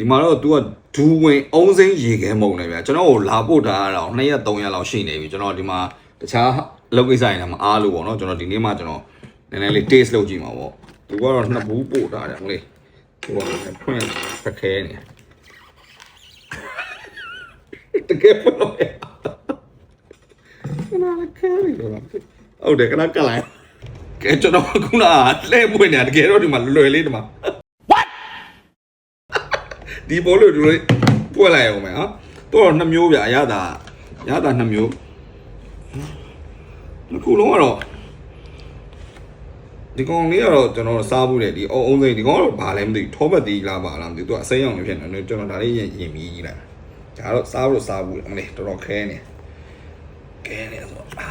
ဒီမှာတော့ तू ကဒူဝင်အုံးစိမ့်ရေခဲမုံနေဗျာကျွန်တော်ကိုလာပို့ထားတာတော့2ရက်3ရက်လောက်ရှိနေပြီကျွန်တော်ဒီမှာတခြားအလုပ်ကိစ္စတွေလည်းမအားလို့ပေါ့နော်ကျွန်တော်ဒီနေ့မှကျွန်တော်နည်းနည်းလေး taste လုပ်ကြည့်မှာပေါ့သူကတော့နှစ်ဘူးပို့ထားတယ်မလေးသူကဖွင့်ဖခဲနေတကယ်ဖွင့်လို့ရခဏလေးခဲနေတော့ဟုတ်တယ်ခဏကလိုင်းကဲကျွန်တော်ခုနလှည့်ပွင့်နေတာတကယ်တော့ဒီမှာလွယ်လေးဒီမှာ ဒီဘောလို့တို့ပွက်လိုက်အောင်မယ်နော်တော့နှစ်မျိုးဗျာအရသာရသာနှစ်မျိုးတစ်ခုလုံးကတော့ဒီကောင်လေးကတော့ကျွန်တော်စားဘူးတယ်ဒီအုံအုံစိမ့်ဒီကောင်ကတော့ဘာလဲမသိဘူးထောပတ်တီးလားပါလားမသိဘူးသူကအစိမ်းအောင်နေဖြစ်နေတယ်ကျွန်တော်ဒါလေးရင်ရင်ပြီးကြီးလိုက်ဒါတော့စားလို့စားဘူးအမလေးတော်တော်ခဲနေခဲနေဆိုတော့အာ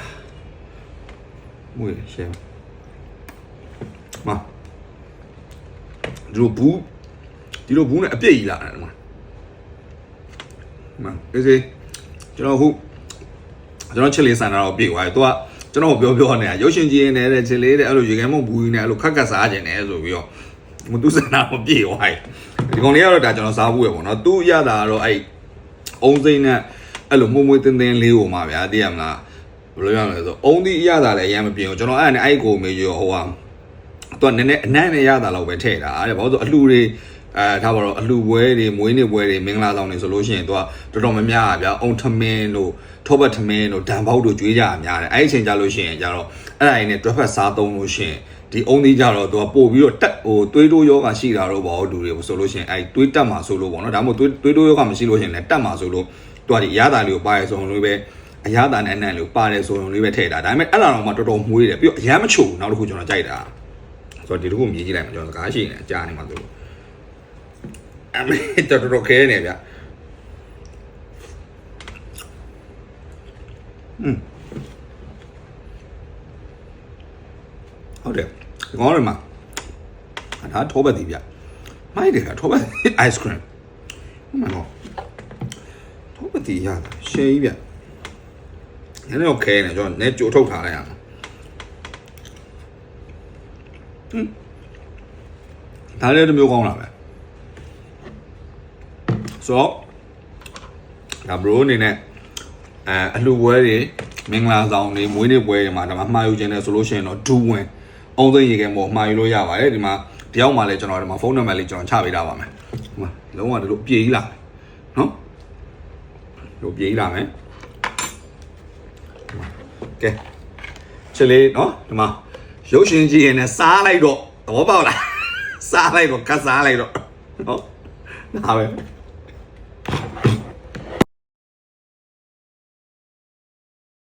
မွေးရှယ်မဒီလိုဘူး ဒီလိုဘူးနဲ့အပြည့်ကြီးလာတယ်ဒီမှာဒီမှာအေးစေးကျွန်တော်ဟုတ်ကျွန်တော်ချစ်လေးဆန်တာတော့ပြေသွားတယ်သူကကျွန်တော်ပြောပြောနေတာရုပ်ရှင်ကြီးနေတယ်ချစ်လေးတဲ့အဲ့လိုရေခဲမုံဘူးကြီးနဲ့အဲ့လိုခက်ခက်စားခြင်းနဲ့ဆိုပြီးတော့မသူစန္ဒာမပြေသွားတယ်ဒီကောင်လေးကတော့ဒါကျွန်တော်စားဘူးရပေါ့နော်သူရတာကတော့အဲ့အုံစိမ့်နဲ့အဲ့လိုမှုံမွေးတင်းတင်းလေးကိုမှာဗျာသိရမလားဘယ်လိုရမလဲဆိုအုံဒီရတာလည်းအရင်မပြေဘူးကျွန်တော်အဲ့ဒါနဲ့အဲ့ကိုမေးရောဟိုဟာသူကနည်းနည်းအနံ့နဲ့ရတာတော့ပဲထည့်တာတဲ့ဘာလို့ဆိုအလှတွေ အဲထားပါတော့အလှပွဲတွေမွေးနေ့ပွဲတွေမင်္ဂလာဆောင်တွေဆိုလို့ရှိရင်သူကတော်တော်များများอ่ะဗျာအုံထမင်းတို့ထောပတ်ထမင်းတို့ဒံပေါက်တို့ကျွေးကြရများတယ်အဲ့ဒီအချိန်ကြလို့ရှိရင်ကြတော့အဲ့ဒါရင်းနဲ့တွက်ဖက်စားသုံးလို့ရှိရင်ဒီအုံသီးကြတော့သူကပို့ပြီးတော့တက်ဟိုသွေးတိုးယောဂရှိတာတော့ဘောလူတွေဆိုလို့ရှိရင်အဲ့သွေးတက်မှာဆိုလို့ပေါ့နော်ဒါမှမဟုတ်သွေးသွေးတိုးယောဂမရှိလို့ရှိရင်လည်းတက်မှာဆိုလို့သူကဒီရတာလေးကိုပါရဆိုလို့ပဲအရသာနဲ့အနံ့လေးကိုပါတယ်ဆိုရင်လေးပဲထည့်တာဒါပေမဲ့အဲ့ဒါတော့မှတော်တော်မွေးတယ်ပြီးတော့အရမ်းမချိုဘူးနောက်တစ်ခုကျွန်တော်ကြိုက်တာဆိုတော့ဒီတစ်ခုမြည်ကြည့်လိုက်မှာကျွန်တော်စကားရှိနေအကြာနေမှာသူ အမေတော်တော်ခဲနေဗျอืมဟုတ်တယ်ဒီကောင်တွေမှာဒါထောပတ်တီဗျမိုက်တယ်ကထောပတ် ice cream ဟိုမှာတော့ထောပတ်တီရတာရှယ်ကြီးဗျနည်းနည်းတော့ခဲနေကျွန်တော်နည်းကြိုထုတ်ထားလိုက်ရအောင်ဒါလည်းတစ်မျိုးကောင်းတာပဲ ဆိုတော့ဒါဘရိုအနေနဲ့အဲအလှပွဲတွေမင်္ဂလာဆောင်တွေမွေးနေ့ပွဲတွေမှာဒါမှမှာယူခြင်းနဲ့ဆိုလို့ရှိရင်တော့ဒူးဝင်အောင်သိရေခဲမို့မှာယူလို့ရပါတယ်ဒီမှာတယောက်မှလည်းကျွန်တော်ဒီမှာဖုန်းနံပါတ်လေးကျွန်တော်ချပေးထားပါမယ်ဒီမှာလုံးဝဒီလိုပြေးကြီးလာနော်ဒီလိုပြေးကြီးလာမယ်ကဲချက်လေးနော်ဒီမှာရုပ်ရှင်ကြည့်ရင်လည်းစားလိုက်တော့သဘောပေါက်လားစားလိုက်တော့ကတ်စားလိုက်တော့ဟုတ်ဒါပဲ